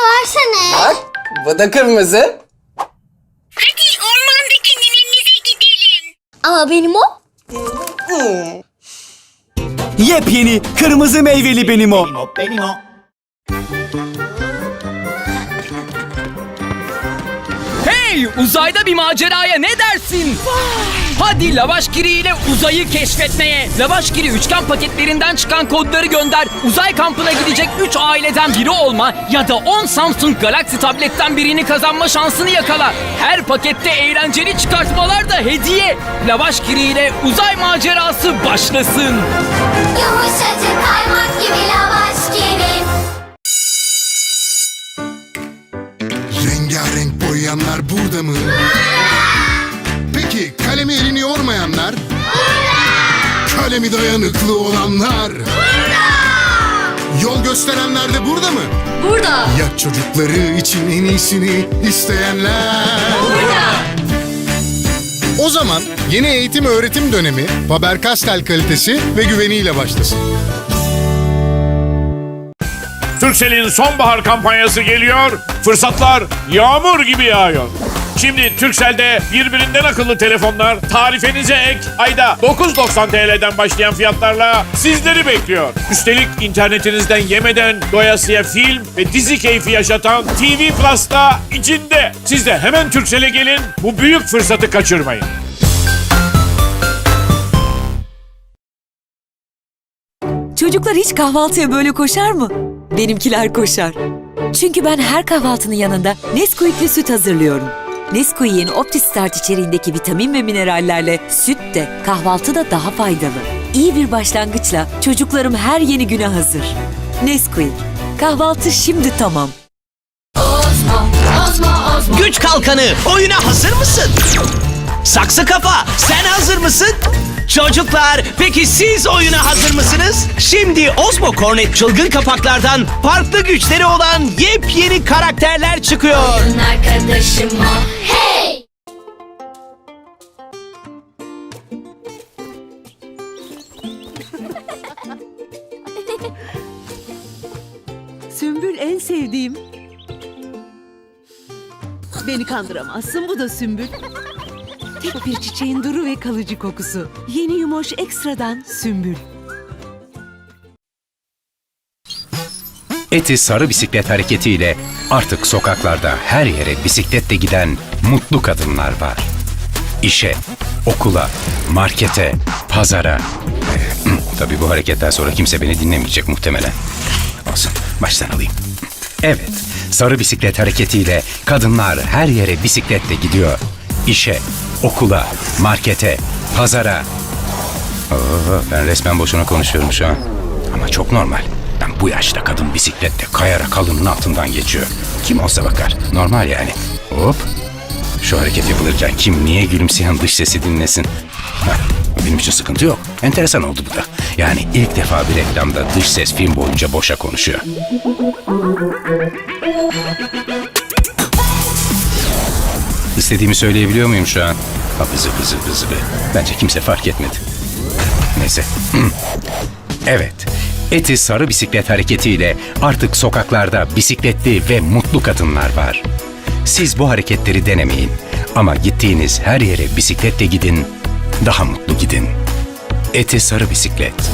versene. Bak bu da kırmızı. Hadi ormandaki ninemize gidelim. Ama benim o. Yepyeni kırmızı meyveli benim o. Hey uzayda bir maceraya ne dersin? Hadi Lavaşgiri ile uzayı keşfetmeye. Lavaşgiri üçgen paketlerinden çıkan kodları gönder. Uzay kampına gidecek 3 aileden biri olma ya da 10 Samsung Galaxy tabletten birini kazanma şansını yakala. Her pakette eğlenceli çıkartmalar da hediye. Lavaşgiri ile uzay macerası başlasın. Yumuşacık kaymak gibi lavaş gibi. Rengarenk boyayanlar burada mı? Kalemi elini yormayanlar? Kalemi dayanıklı olanlar? Yol gösterenler de burada mı? Burada. Ya çocukları için en iyisini isteyenler? O zaman yeni eğitim öğretim dönemi Faber-Castell kalitesi ve güveniyle başlasın. Turkcell'in sonbahar kampanyası geliyor. Fırsatlar yağmur gibi yağıyor. Şimdi Turkcell'de birbirinden akıllı telefonlar tarifenize ek ayda 9.90 TL'den başlayan fiyatlarla sizleri bekliyor. Üstelik internetinizden yemeden doyasıya film ve dizi keyfi yaşatan TV Plus'ta içinde. Siz de hemen Turkcell'e gelin bu büyük fırsatı kaçırmayın. Çocuklar hiç kahvaltıya böyle koşar mı? Benimkiler koşar. Çünkü ben her kahvaltının yanında Nesquik'li süt hazırlıyorum. Nesquik'in OptiStart içeriğindeki vitamin ve minerallerle süt de kahvaltı da daha faydalı. İyi bir başlangıçla çocuklarım her yeni güne hazır. Nesquik. Kahvaltı şimdi tamam. Güç kalkanı oyuna hazır mısın? Saksı kafa sen hazır mısın? Çocuklar peki siz oyuna hazır mısınız? Şimdi Osmo Cornet çılgın kapaklardan farklı güçleri olan yepyeni karakterler çıkıyor. Arkadaşım o. Hey. Sümbül en sevdiğim. Beni kandıramazsın bu da sümbül. Tek bir çiçeğin duru ve kalıcı kokusu. Yeni Yumoş Ekstra'dan sümbül. Eti sarı bisiklet hareketiyle artık sokaklarda her yere bisikletle giden mutlu kadınlar var. İşe, okula, markete, pazara. Tabii bu hareketten sonra kimse beni dinlemeyecek muhtemelen. Olsun, baştan alayım. Evet, sarı bisiklet hareketiyle kadınlar her yere bisikletle gidiyor. İşe, okula, markete, pazara. Oo, ben resmen boşuna konuşuyorum şu an. Ama çok normal. Ben bu yaşta kadın bisikletle kayarak halının altından geçiyor. Kim olsa bakar. Normal yani. Hop. Şu hareket yapılırken kim niye gülümseyen dış sesi dinlesin? Heh, benim için sıkıntı yok. Enteresan oldu bu da. Yani ilk defa bir reklamda dış ses film boyunca boşa konuşuyor. İstediğimi söyleyebiliyor muyum şu an? Ha bızı bızı bızı be. Bence kimse fark etmedi. Neyse. Evet. Eti sarı bisiklet hareketiyle artık sokaklarda bisikletli ve mutlu kadınlar var. Siz bu hareketleri denemeyin. Ama gittiğiniz her yere bisikletle gidin, daha mutlu gidin. Eti sarı bisiklet.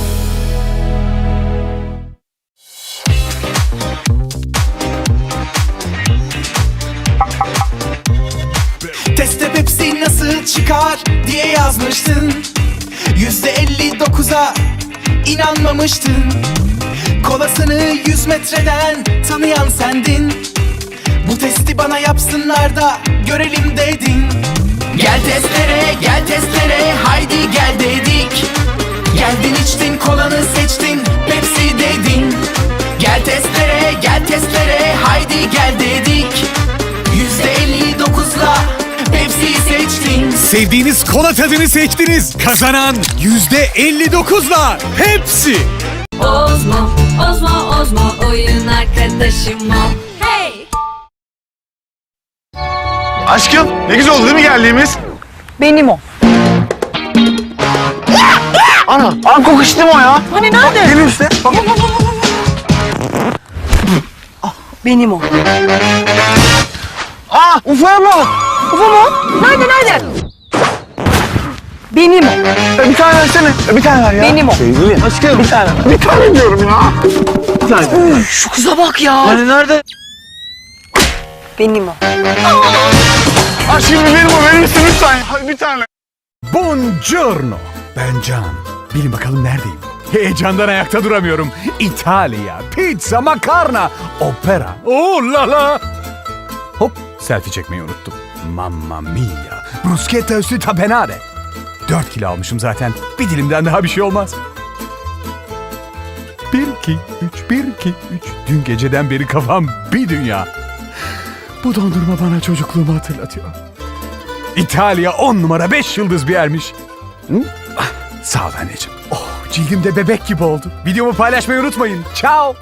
Çıkar diye yazmıştın. Yüzde 59'a inanmamıştın. Kolasını 100 metreden tanıyan sendin. Bu testi bana yapsınlar da görelim dedin. Gel testlere, gel testlere, haydi gel dedik. Geldin içtin kolanı seçtin, Pepsi dedin. Gel testlere, gel testlere, haydi gel dedik. Sevdiğiniz kola tadını seçtiniz. Kazanan %59'la hepsi. Ozmo, Ozmo, Ozmo oyun arkadaşım o. Hey. Aşkım ne güzel oldu değil mi geldiğimiz? Benim o. Ana, an kokuştu mu o ya? Hani nerede? Gelin işte. Benim o. Aa UFO'ya bak. UFO mu? Nerede nerede? Benim o. Bir tane versene. Bir tane ver ya. Benim o. Sevgilim. Aşkım. Bir tane. Bir tane diyorum ya. Bir tane. Şu kıza bak ya. Hani nerede? Benim o. Aa şimdi benim o. Verir misin lütfen? Hadi bir tane. Buongiorno. Ben Can. Bilin bakalım neredeyim? Heyecandan ayakta duramıyorum. İtalya, pizza, makarna, opera. Oh la la. Hop, selfie çekmeyi unuttum. Mamma mia. Bruschetta üstü tapenade. 4 kilo almışım zaten. Bir dilimden daha bir şey olmaz. 1, 2, 3, 1, 2, 3. Dün geceden beri kafam bir dünya. Bu dondurma bana çocukluğumu hatırlatıyor. İtalya 10 numara 5 yıldız bir yermiş. Hı? Sağ ol anneciğim. Oh, cildimde bebek gibi oldu. Videomu paylaşmayı unutmayın. Ciao.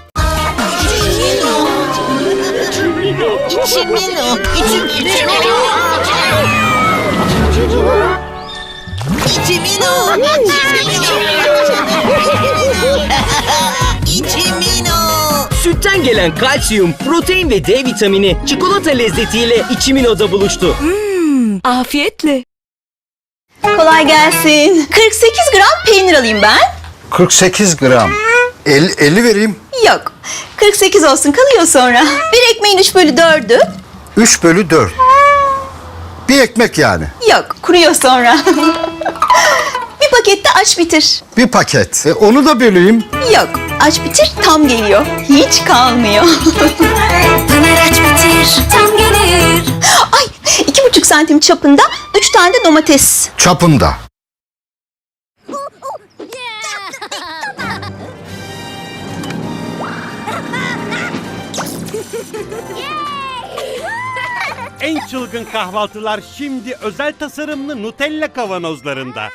Sütten gelen kalsiyum, protein ve D vitamini çikolata lezzetiyle içiminoda buluştu. Afiyetle. Kolay gelsin. 48 gram peynir alayım ben. 48 gram. 50, 50 vereyim. Yok. 48 olsun kalıyor sonra. Bir ekmeğin 3 bölü 4'ü. 3 bölü 4. Bir ekmek yani. Yok kuruyor sonra. bir pakette aç bitir. Bir paket. E, onu da böleyim. Yok aç bitir tam geliyor. Hiç kalmıyor. Taner aç bitir tam gelir. Ay iki buçuk santim çapında üç tane de domates. Çapında. En çılgın kahvaltılar şimdi özel tasarımlı Nutella kavanozlarında.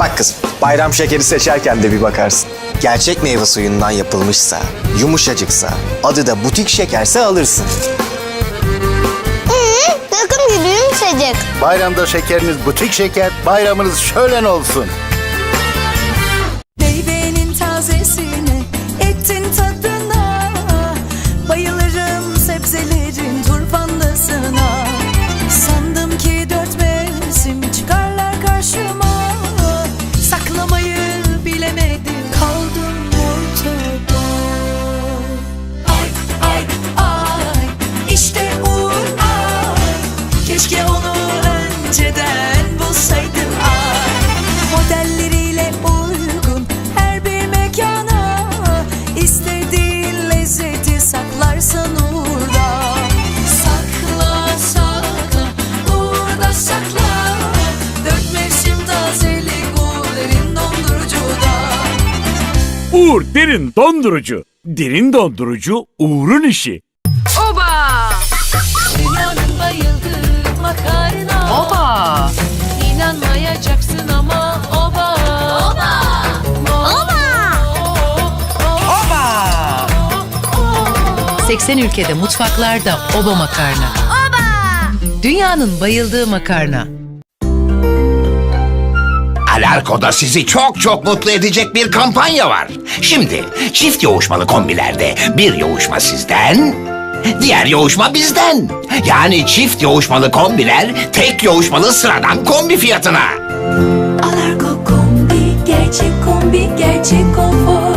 Bak kızım, bayram şekeri seçerken de bir bakarsın. Gerçek meyve suyundan yapılmışsa, yumuşacıksa, adı da butik şekerse alırsın. Takım gibi yumuşacık. Bayramda şekeriniz butik şeker, bayramınız şölen olsun. Uğur derin dondurucu. Derin dondurucu Uğur'un işi. Dünyanın bayıldığı makarna Oba İnanmayacaksın ama oba Oba Oba 80 ülkede mutfaklarda oba makarna. Dünyanın bayıldığı makarna. Alarko'da sizi çok çok mutlu edecek bir kampanya var. Şimdi çift yoğuşmalı kombilerde bir yoğuşma sizden, diğer yoğuşma bizden. Yani çift yoğuşmalı kombiler tek yoğuşmalı sıradan kombi fiyatına. Alarko kombi gerçek kombi gerçek konfor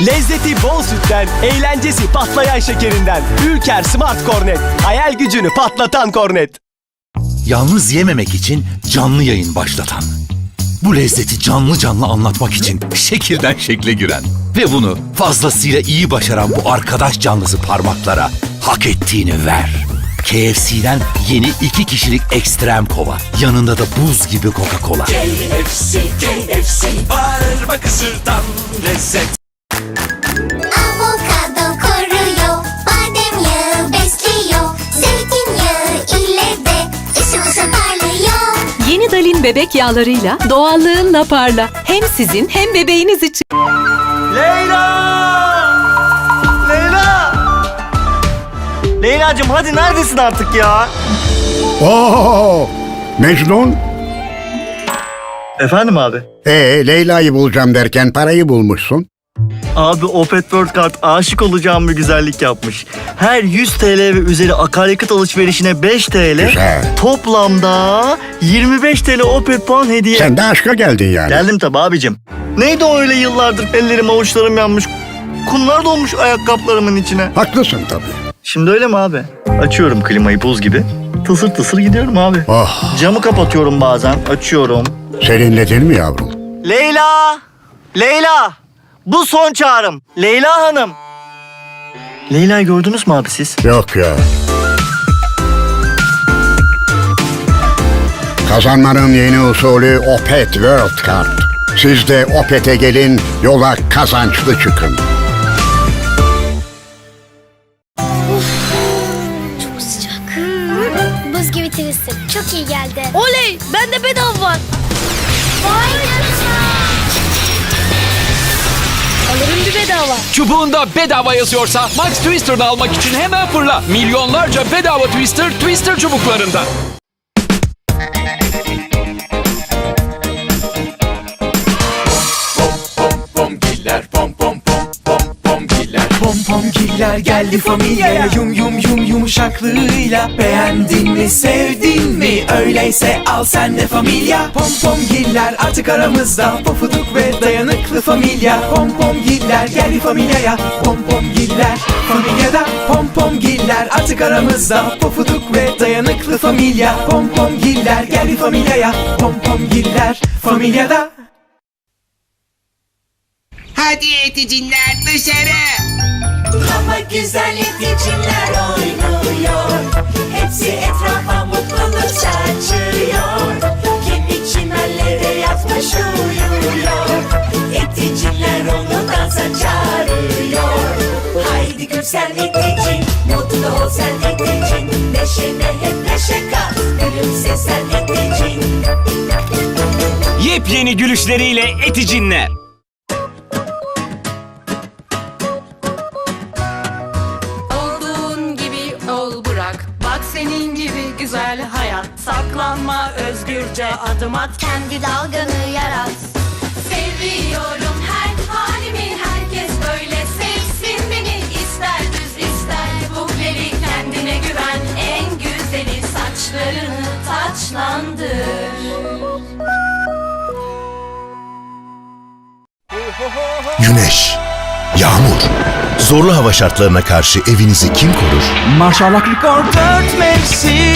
Lezzeti bol sütten, eğlencesi patlayan şekerinden. Ülker Smart Kornet. Hayal gücünü patlatan kornet. Yalnız yememek için canlı yayın başlatan. Bu lezzeti canlı canlı anlatmak için şekilden şekle giren ve bunu fazlasıyla iyi başaran bu arkadaş canlısı parmaklara hak ettiğini ver. KFC'den yeni iki kişilik ekstrem kova. Yanında da buz gibi Coca-Cola. KFC, KFC, bağırma kısırdan lezzet. Avokado koruyor, badem yağı besliyor, zeytinyağı ile de ışıl ışıl parlıyor. Yeni Dalin bebek yağlarıyla doğallığınla parla. Hem sizin hem bebeğiniz için. Leyla! Leyla! Leyla'cığım hadi neredesin artık ya? Oo, Mecnun. Efendim abi? Ee, Leyla'yı bulacağım derken parayı bulmuşsun. Abi Opet World Card aşık olacağım bir güzellik yapmış. Her 100 TL ve üzeri akaryakıt alışverişine 5 TL. Güzel. Toplamda 25 TL Opet puan hediye. Sen de aşka geldin yani. Geldim tabi abicim. Neydi o öyle yıllardır ellerim avuçlarım yanmış. Kumlar dolmuş ayakkabılarımın içine. Haklısın tabii. Şimdi öyle mi abi? Açıyorum klimayı buz gibi. Tısır tısır gidiyorum abi. Oh, Camı kapatıyorum bazen. Açıyorum. serinledin mi yavrum? Leyla! Leyla! Bu son çağrım. Leyla Hanım. Leyla'yı gördünüz mü abi siz? Yok ya. Kazanmanın yeni usulü Opet World Card. Siz de Opet'e gelin, yola kazançlı çıkın. Çok sıcak. Buz gibi twister. Çok iyi geldi. Oley! Bende bedava var. Vay bedava. Çubuğunda bedava yazıyorsa Max Twister'da almak için hemen fırla. Milyonlarca bedava Twister, Twister çubuklarında. Killer geldi familyaya Yum yum yum yumuşaklığıyla Beğendin mi sevdin mi? Öyleyse al sen de familya Pom pom giller artık aramızda. Pofuduk ve dayanıklı familya Pom pom giller geldi familyaya Pom pom giller familyada Pom pom giller artık aramızda. Pofuduk ve dayanıklı familya Pom pom giller geldi familyaya Pom pom giller familyada Hadi eticinler dışarı. Ama güzel yetişkinler oynuyor. Hepsi etrafa mutluluk saçıyor? Kimi çimenlere yatmış uyuyor? Eticinler onu dansa çağırıyor. Haydi gül sen eticin Mutlu ol sen eticin Neşene hep neşe kat Gülümse sen eticin Yepyeni gülüşleriyle eticinler. Adım at. Kendi dalganı yarat. Seviyorum her halimi herkes böyle sevsin beni ister düz ister bukleri kendine güven en güzeli saçlarını taçlandır. Güneş, yağmur, zorlu hava şartlarına karşı evinizi kim korur? Maşallah dört mevsim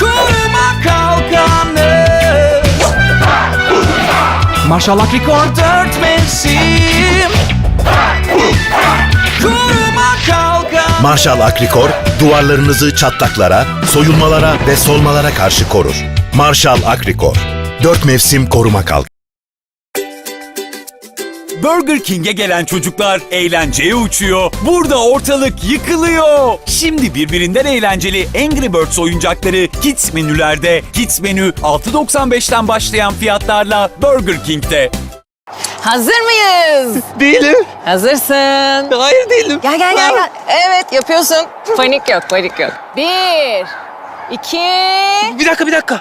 Koruma kalkanı Maşallah rekor dört mevsim Koruma kalkanı Marshall Akrikor duvarlarınızı çatlaklara, soyulmalara ve solmalara karşı korur. Marshall Akrikor, dört mevsim koruma kalk. Burger King'e gelen çocuklar eğlenceye uçuyor. Burada ortalık yıkılıyor. Şimdi birbirinden eğlenceli Angry Birds oyuncakları Kids menülerde. Kids menü 6.95'ten başlayan fiyatlarla Burger King'de. Hazır mıyız? Değilim Hazırsın. Hayır değilim Gel gel gel gel. Evet yapıyorsun. Panik yok panik yok. Bir, iki, Bir dakika bir dakika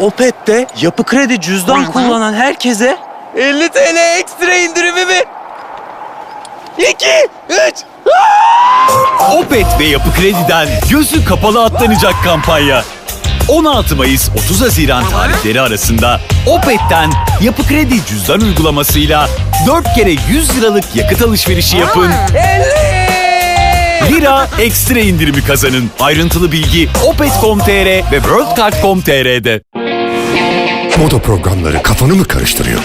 Opet'te yapı kredi cüzdan kullanan herkese 50 TL ekstra indirimi mi? 2 3 Opet ve Yapı Kredi'den gözü kapalı atlanacak kampanya. 16 Mayıs 30 Haziran tarihleri arasında Opet'ten Yapı Kredi cüzdan uygulamasıyla 4 kere 100 liralık yakıt alışverişi yapın. Lira ekstra indirimi kazanın. Ayrıntılı bilgi opet.com.tr ve worldcard.com.tr'de. Moda programları kafanı mı karıştırıyor?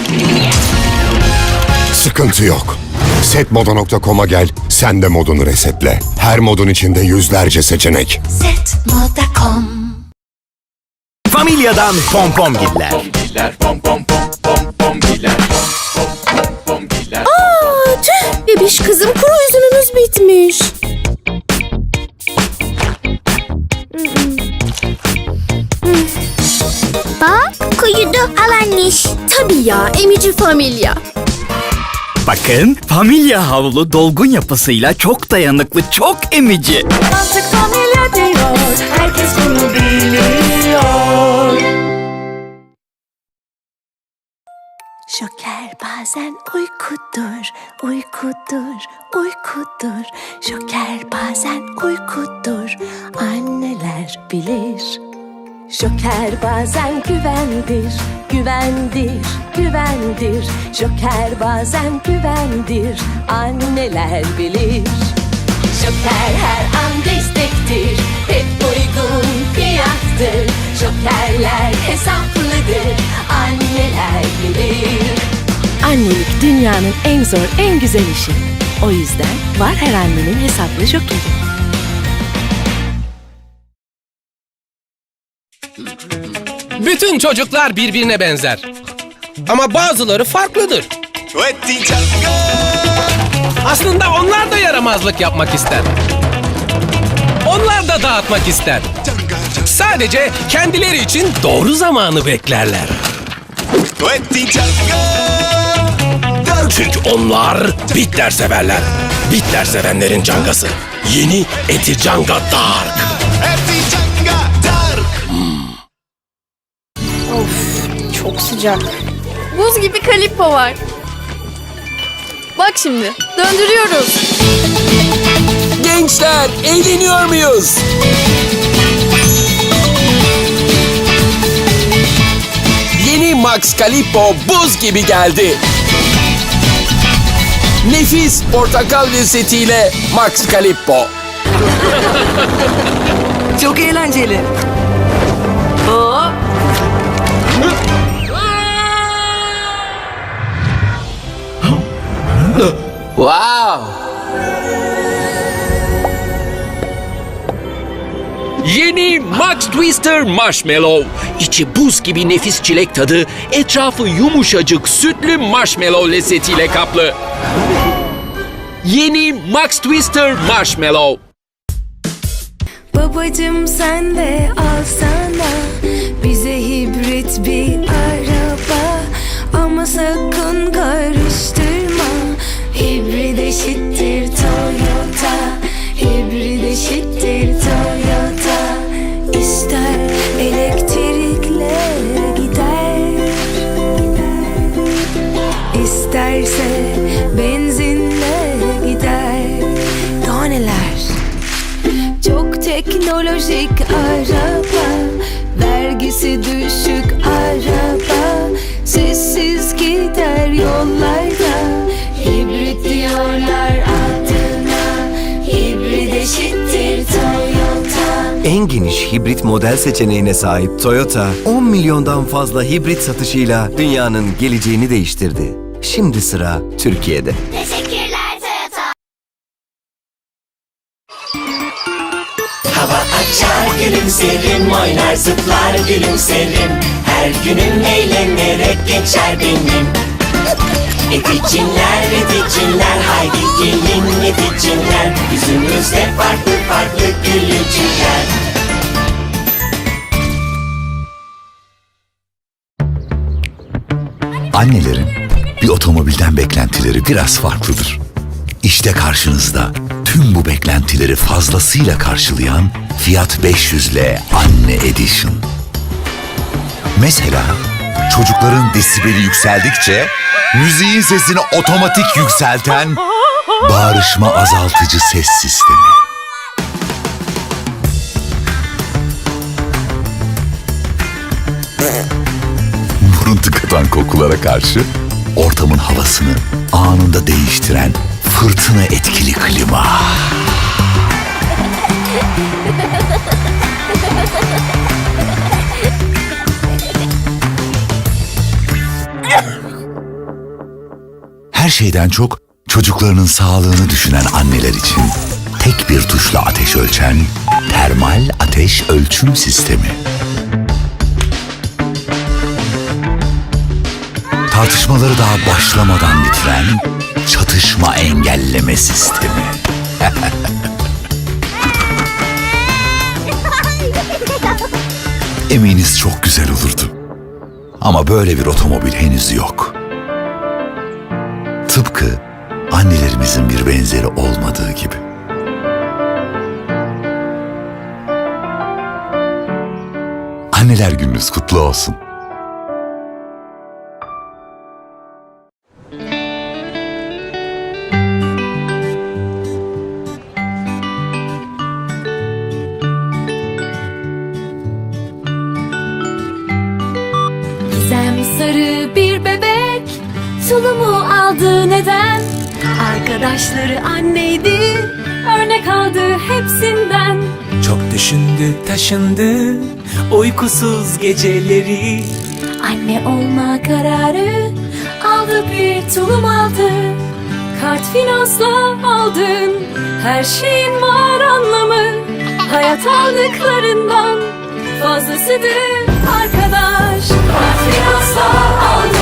Sıkıntı yok. Setmoda.com'a gel, sen de modunu resetle. Her modun içinde yüzlerce seçenek. Setmoda.com Familyadan pompom giller. Aa, tüh bebiş kızım kuru üzümümüz bitmiş. Kuyudu alanmış. Tabii ya emici familya. Bakın familya havlu dolgun yapısıyla çok dayanıklı, çok emici. Artık familya diyor. Herkes bunu biliyor. Şoker bazen uykudur, uykudur, uykudur. Şoker bazen uykudur, anneler bilir. Şoker bazen güvendir, güvendir, güvendir. Şoker bazen güvendir, anneler bilir. Şoker her an destektir, hep uygun fiyattır. Şokerler hesaplıdır, anneler bilir. Annelik dünyanın en zor, en güzel işi. O yüzden var her annenin hesaplı şokeri. Bütün çocuklar birbirine benzer. Ama bazıları farklıdır. Aslında onlar da yaramazlık yapmak ister. Onlar da dağıtmak ister. Sadece kendileri için doğru zamanı beklerler. Çünkü onlar bitler severler. Bitler sevenlerin cangası. Yeni Eti Canga Dark. Sıcak. Buz gibi kalipo var. Bak şimdi döndürüyoruz. Gençler eğleniyor muyuz? Yeni Max Calippo buz gibi geldi. Nefis portakal lezzetiyle Max Calippo. Çok eğlenceli. Max Twister Marshmallow. İçi buz gibi nefis çilek tadı, etrafı yumuşacık sütlü marshmallow lezzetiyle kaplı. Yeni Max Twister Marshmallow. Babacım sen de alsana bize hibrit bir araba ama sakın teknolojik araba Vergisi düşük araba Sessiz gider yollarda Hibrit diyorlar adına Hibrit eşittir Toyota En geniş hibrit model seçeneğine sahip Toyota, 10 milyondan fazla hibrit satışıyla dünyanın geleceğini değiştirdi. Şimdi sıra Türkiye'de. Teşekkürler gülümserim, oynar zıplar gülümserim. Her günüm eğlenerek geçer benim. Edicinler, edicinler, haydi gelin edicinler. Yüzümüzde farklı farklı gülücükler. Annelerin bir otomobilden beklentileri biraz farklıdır. İşte karşınızda tüm bu beklentileri fazlasıyla karşılayan Fiat 500'le Anne Edition. Mesela çocukların desibeli yükseldikçe müziğin sesini otomatik yükselten bağırışma azaltıcı ses sistemi. burun tıkatan kokulara karşı ortamın havasını anında değiştiren fırtına etkili klima. Her şeyden çok çocuklarının sağlığını düşünen anneler için tek bir tuşla ateş ölçen termal ateş ölçüm sistemi. Tartışmaları daha başlamadan bitiren çatışma engelleme sistemi. Eminiz çok güzel olurdu. Ama böyle bir otomobil henüz yok. Tıpkı annelerimizin bir benzeri olmadığı gibi. Anneler gününüz kutlu olsun. Arkadaşları anneydi Örnek aldı hepsinden. Çok düşündü taşındı uykusuz geceleri. Anne olma kararı Aldı bir tulum aldı. Kart finansla aldın Her şeyin var anlamı. Hayat aldıklarından Fazlasıdır arkadaş. Kart finansla aldın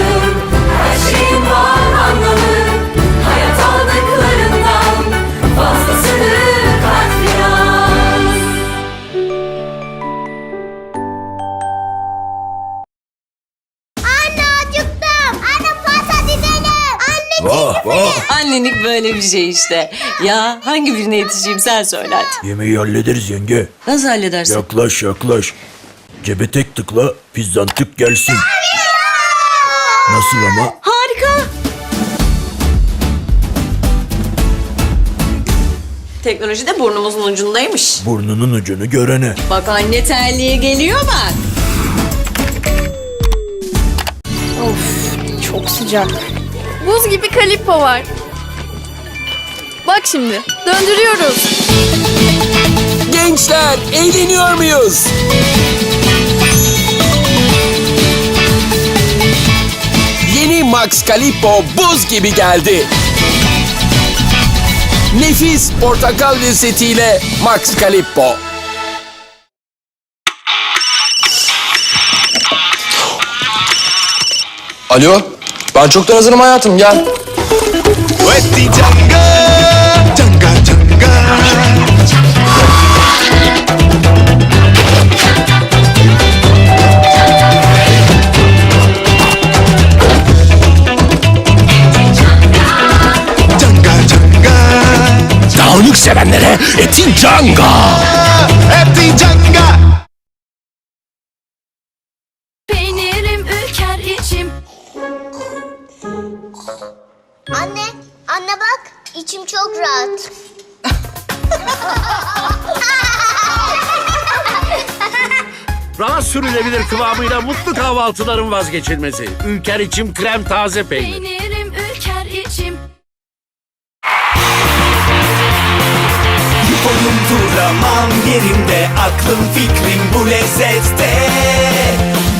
Annelik böyle bir şey işte. Ya hangi birine yetişeyim sen söyle hadi. Yemeği hallederiz yenge. Nasıl halledersin? Yaklaş yaklaş. Cebe tek tıkla pizzan tık gelsin. Nasıl ama? Harika. Teknoloji de burnumuzun ucundaymış. Burnunun ucunu görene. Bak anne terliğe geliyor bak. Çok sıcak. Buz gibi kalippo var. Bak şimdi döndürüyoruz. Gençler eğleniyor muyuz? Yeni Max Calippo buz gibi geldi. Nefis portakal lezzetiyle Max Calippo. Alo, ben çoktan hazırım hayatım gel. Dağınık kıvamıyla mutlu kahvaltıların vazgeçilmezi. Ülker içim krem taze peynir. Peynirim ülker içim. Boyum duramam yerimde aklım fikrim bu lezzette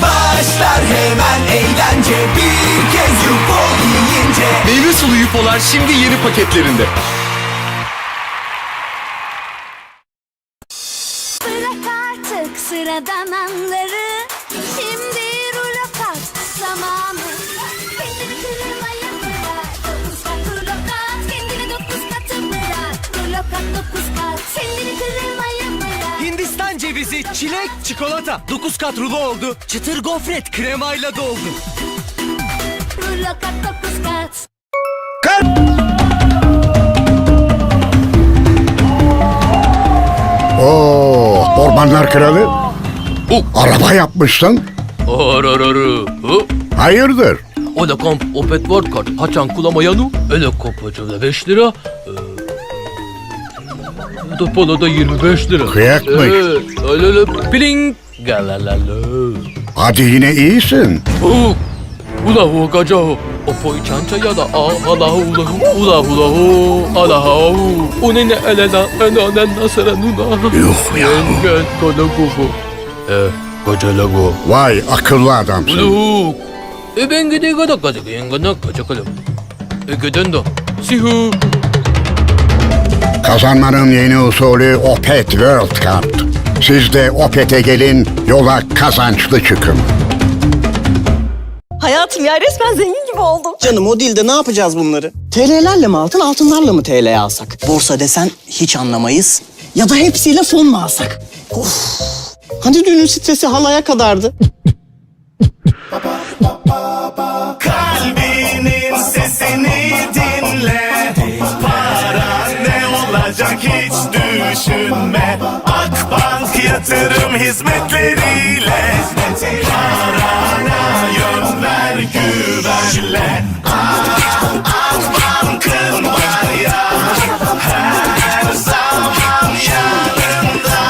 Başlar hemen eğlence bir kez yupo yiyince Meyve sulu yupolar şimdi yeni paketlerinde. Bırak artık sıradan anları. Kat. Kendini. Hindistan cevizi, çilek, çikolata 9 kat rulo oldu Çıtır gofret kremayla doldu Rulokat dokuz kat. Oo, ormanlar kralı. Araba yapmışsın. Orororo. Hayırdır? Ola komp opet word kart haçan kulamayanı öyle kopacağına 5 lira. Da poloda 25 lira. Kıyakmış. Evet, öyle pling. Galalala. Hadi yine iyisin. Hu. Ula hu gaca hu. Opoy çança ya da a ala ula hu ula hula hu ala hu. Unene elena enanen nasara nuna. Yuh ya. Gel kola gugu. Eh, koca lagu. Vay akıllı adamsın. Ulu. E ben gide gada kaza kıyın gana kaca kalım. Ögödöndü. Sihu. Kazanmanın yeni usulü Opet World Cup. Siz de Opet'e gelin, yola kazançlı çıkın. Hayatım ya resmen zengin gibi oldum. Canım o dilde ne yapacağız bunları? TL'lerle mi altın, altınlarla mı TL alsak? Borsa desen hiç anlamayız. Ya da hepsiyle fon mu alsak? Of. Hani düğünün stresi halaya kadardı. Kalbinin hiç düşünme. Akbank yatırım hizmetleriyle. Parana yön ver güvenle. Akbank'ın ya. Her zaman yanında.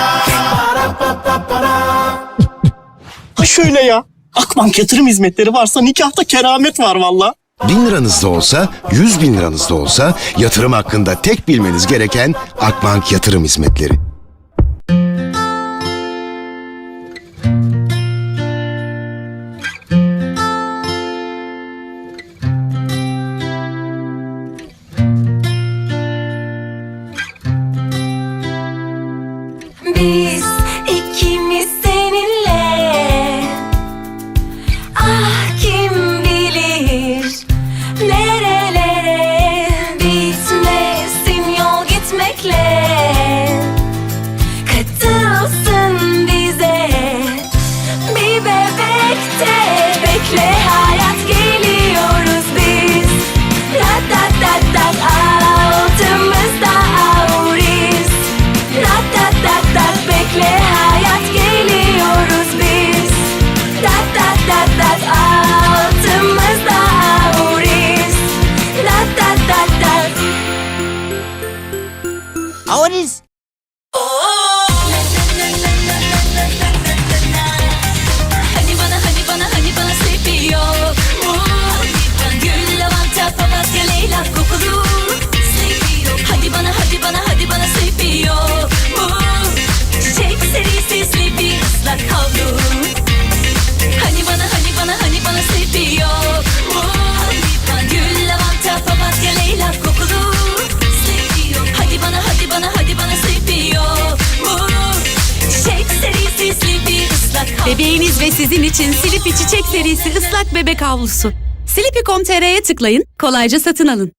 Ha şöyle ya. Akbank yatırım hizmetleri varsa nikahta keramet var valla. Bin liranız da olsa, yüz bin liranız da olsa yatırım hakkında tek bilmeniz gereken Akbank Yatırım Hizmetleri. Sizin için Silipi Çiçek serisi ıslak bebek havlusu. Silipi.com.tr'ye tıklayın, kolayca satın alın.